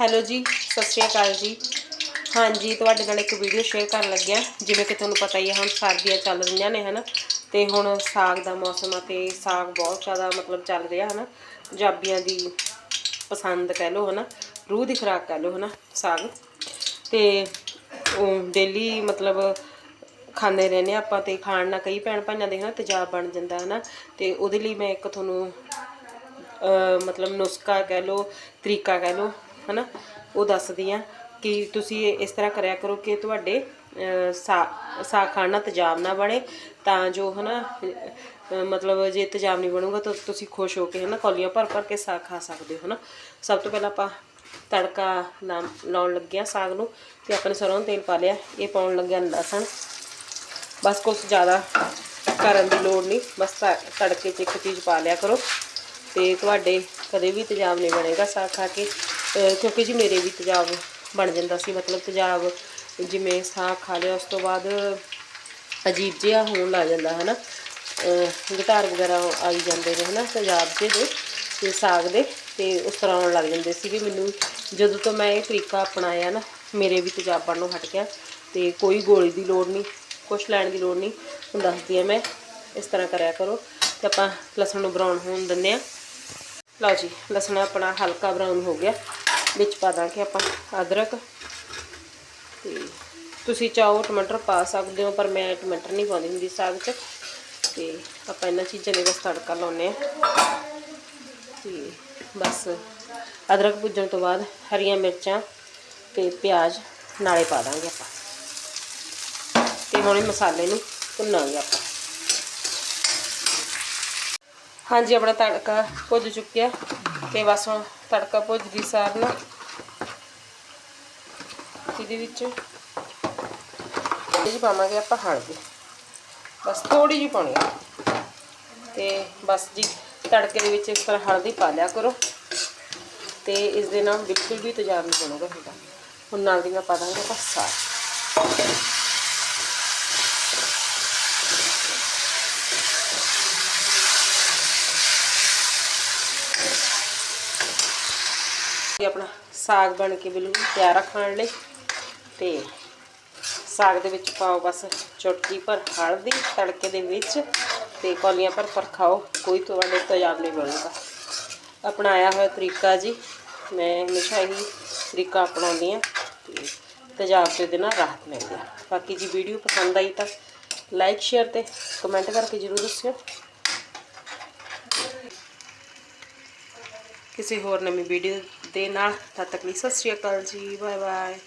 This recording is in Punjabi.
ਹੈਲੋ ਜੀ, ਸਤਿ ਸ਼੍ਰੀ ਅਕਾਲ ਜੀ। ਹਾਂਜੀ, ਤੁਹਾਡੇ ਨਾਲ ਇੱਕ ਵੀਡੀਓ ਸ਼ੇਅਰ ਕਰਨ ਲੱਗਿਆ ਜਿਵੇਂ ਕਿ ਤੁਹਾਨੂੰ ਪਤਾ ਹੀ ਹੈ, ਹੁਣ ਸਰਦੀਆਂ ਚੱਲ ਰਹੀਆਂ ਨੇ, ਹਨਾ? ਤੇ ਹੁਣ ਸਾਗ ਦਾ ਮੌਸਮ ਆ ਤੇ ਸਾਗ ਬਹੁਤ ਜ਼ਿਆਦਾ ਮਤਲਬ ਚੱਲ ਰਿਹਾ, ਹਨਾ? ਪੰਜਾਬੀਆਂ ਦੀ ਪਸੰਦ ਕਹਿ ਲਓ, ਹਨਾ? ਰੂਹ ਦੀ ਖੁਰਾਕ ਕਹਿ ਲਓ, ਹਨਾ, ਸਾਗ। ਤੇ ਡੇਲੀ ਮਤਲਬ ਖਾਂਦੇ ਰਹਿੰਦੇ ਹਾਂ ਆਪਾਂ ਤੇ ਖਾਣ ਨਾਲ ਕਈ ਭੈਣ ਭਾਈਆਂ ਦੇ, ਹਨਾ, ਤੇਜ਼ਾਬ ਬਣ ਜਾਂਦਾ, ਹਨਾ? ਤੇ ਉਹਦੇ ਲਈ ਮੈਂ ਇੱਕ ਤੁਹਾਨੂੰ ਮਤਲਬ ਨੁਸਖਾ ਕਹਿ ਲਓ, ਤਰੀਕਾ ਕਹਿ ਲਓ ਹਨਾ, ਉਹ ਦੱਸਦੀ ਆ ਕਿ ਤੁਸੀਂ ਇਸ ਤਰ੍ਹਾਂ ਕਰਿਆ ਕਰੋ ਕਿ ਤੁਹਾਡੇ ਸਾ ਸਾਗ ਖਾਣ ਨਾਲ ਤੇਜ਼ਾਬ ਨਾ ਬਣੇ, ਤਾਂ ਜੋ ਹਨਾ, ਅਹ, ਮਤਲਬ ਜੇ ਤਜਾਬ ਨਹੀਂ ਬਣੂਗਾ ਤਾਂ ਤੁਸੀਂ ਖੁਸ਼ ਹੋ ਕੇ ਹਨਾ, ਕੌਲੀਆਂ ਭਰ ਭਰ ਕੇ ਸਾਗ ਖਾ ਸਕਦੇ ਹੋ ਹਨਾ। ਸਭ ਤੋਂ ਪਹਿਲਾਂ ਆਪਾਂ ਤੜਕਾ ਲਾ- ਲਾਉਣ ਲੱਗਿਆ ਸਾਗ ਨੂੰ ਤੇ ਆਪਣੇ ਸਰੋਂ ਦਾ ਤੇਲ ਪਾ ਲਿਆ, ਇਹ ਪਾਉਣ ਲੱਗਿਆ ਲਸਣ। ਬਸ ਕੁਛ ਜ਼ਿਆਦਾ ਕਰਨ ਦੀ ਲੋੜ ਨਹੀਂ, ਬਸ ਤੜਕੇ 'ਚ ਇੱਕ ਚੀਜ਼ ਪਾ ਲਿਆ ਕਰੋ। ਤੇ ਤੁਹਾਡੇ ਕਦੇ ਵੀ ਤੇਜ਼ਾਬ ਨਹੀਂ ਬਣੇਗਾ ਸਾਗ ਖਾ ਕੇ। ਕਿਉਂਕਿ ਜੀ ਮੇਰੇ ਵੀ ਤੇਜ਼ਾਬ ਬਣ ਜਾਂਦਾ ਸੀ, ਮਤਲਬ ਤੇਜ਼ਾਬ ਜਿਵੇਂ ਸਾਗ ਖਾ ਲਿਆ, ਉਸ ਤੋਂ ਬਾਅਦ ਅਜੀਬ ਜਿਹਾ ਹੋਣ ਲੱਗ ਜਾਂਦਾ ਹੈ ਨਾ ਗਟਾਰ ਵਗੈਰਾ ਆਈ ਜਾਂਦੇ ਨੇ ਹੈ ਨਾ ਤੇਜ਼ਾਬ ਜਿਹੇ ਦੇ, ਤੇ ਸਾਗ ਦੇ, ਤੇ ਉਸ ਤਰ੍ਹਾਂ ਆਉਣ ਲੱਗ ਜਾਂਦੇ ਸੀ ਵੀ ਮੈਨੂੰ ਜਦੋਂ ਤੋਂ ਮੈਂ ਇਹ ਤਰੀਕਾ ਅਪਣਾਇਆ ਨਾ, ਮੇਰੇ ਵੀ ਤੇਜ਼ਾਬ ਨੂੰ ਹਟ ਗਿਆ, ਤੇ ਕੋਈ ਗੋਲੀ ਦੀ ਲੋੜ ਨਹੀਂ, ਕੁਛ ਲੈਣ ਦੀ ਲੋੜ ਨਹੀਂ, ਹੁਣ ਦੱਸਦੀ ਆ ਮੈਂ, ਇਸ ਤਰ੍ਹਾਂ ਕਰਿਆ ਕਰੋ। ਤੇ ਆਪਾਂ ਲਸਣ ਨੂੰ ਬਰਾਊਨ ਹੋਣ ਦਿੰਦੇ ਆ ਲਓ ਜੀ, ਲਸਣ ਆਪਣਾ ਹਲਕਾ ਬਰਾਊਨ ਹੋ ਗਿਆ। ਵਿੱਚ ਪਾ ਦਾਂਗੇ ਆਪਾਂ ਅਦਰਕ। ਤੇ ਤੁਸੀਂ ਚਾਹੋ ਟਮਾਟਰ ਪਾ ਸਕਦੇ ਹੋ, ਪਰ ਮੈਂ ਟਮਾਟਰ ਨਹੀਂ ਪਾਉਂਦੀ ਹੁੰਦੀ ਸਾਗ 'ਚ। ਤੇ ਆਪਾਂ ਇਹਨਾਂ ਚੀਜ਼ਾਂ ਦੇ ਬਸ ਤੜਕਾ ਲਾਉਨੇ ਆ ਤੇ ਬਸ, ਅਦਰਕ ਭੁੱਜਣ ਤੋਂ ਬਾਅਦ ਹਰੀਆਂ ਮਿਰਚਾਂ ਤੇ ਪਿਆਜ਼ ਨਾਲੇ ਪਾ ਦਾਂਗੇ ਆਪਾਂ। ਤੇ ਹੁਣ ਇਹ ਮਸਾਲੇ ਨੂੰ ਭੁੰਨਾਂਗੇ ਆਪਾਂ। ਹਾਂਜੀ, ਆਪਣਾ ਤੜਕਾ ਭੁੱਜ ਚੁੱਕਿਆ ਤੇ ਬਸ ਹੁਣ ਤੜਕਾ ਭੁੱਜਦੀ ਸਾਰ ਨਾ ਇਹਦੇ ਵਿੱਚ ਇਹ 'ਚ ਪਾਵਾਂਗੇ ਆਪਾਂ ਹਲਦੀ। ਬਸ ਥੋੜੀ ਜਿਹੀ ਪਾਉਣੀ ਆ। ਤੇ ਬਸ ਜੀ, ਤੜਕੇ ਦੇ ਵਿੱਚ ਇਸ ਤਰ੍ਹਾਂ ਹਲਦੀ ਪਾ ਲਿਆ ਕਰੋ। ਤੇ ਇਸ ਦੇ ਨਾਲ ਬਿਲਕੁਲ ਵੀ ਤੇਜ਼ਾਬ ਨਹੀਂ ਬਣੂਗਾ ਤੁਹਾਡਾ ਹੁਣ ਨਾਲ ਦੀ ਮੈਂ ਪਾ ਦਾਂਗੇ ਆਪਾਂ ਸਾਗ। ਇਹ ਆਪਣਾ ਸਾਗ ਬਣ ਕੇ ਬਿਲਕੁਲ ਤਿਆਰ ਆ ਖਾਣ ਲਈ। ਤੇ ਸਾਗ ਦੇ ਵਿੱਚ ਪਾਓ ਬਸ ਚੁਟਕੀ ਭਰ ਹਲਦੀ, ਤੜਕੇ ਦੇ ਵਿੱਚ ਤੇ ਕੌਲੀਆਂ ਭਰ ਭਰ ਖਾਓ, ਕੋਈ ਤੁਹਾਡੇ ਤੇਜ਼ਾਬ ਨਹੀਂ ਬਣੂਗਾ। ਅਪਣਾਇਆ ਹੋਇਆ ਤਰੀਕਾ ਜੀ, ਮੈਂ ਹਮੇਸ਼ਾ ਇਹੀ ਤਰੀਕਾ ਅਪਣਾਉਂਦੀ ਹਾਂ ਤੇ ਤੇਜ਼ਾਬ ਦੇ ਇਹਦੇ ਰਾਹਤ ਮਿਲਦੀ ਆ ਬਾਕੀ ਜੀ ਵੀਡੀਓ ਪਸੰਦ ਆਈ ਤਾਂ ਲਾਈਕ, ਸ਼ੇਅਰ ਤੇ ਕਮੈਂਟ ਕਰਕੇ ਜਰੂਰ ਦੱਸਿਓ। ਕਿਸੇ ਹੋਰ ਨਵੀਂ ਵੀਡੀਓ ਦੇ ਨਾਲ ਤਦ ਤੱਕ ਲਈ। ਸਤਿ ਸ਼੍ਰੀ ਅਕਾਲ ਜੀ ਬਾਏ ਬਾਏ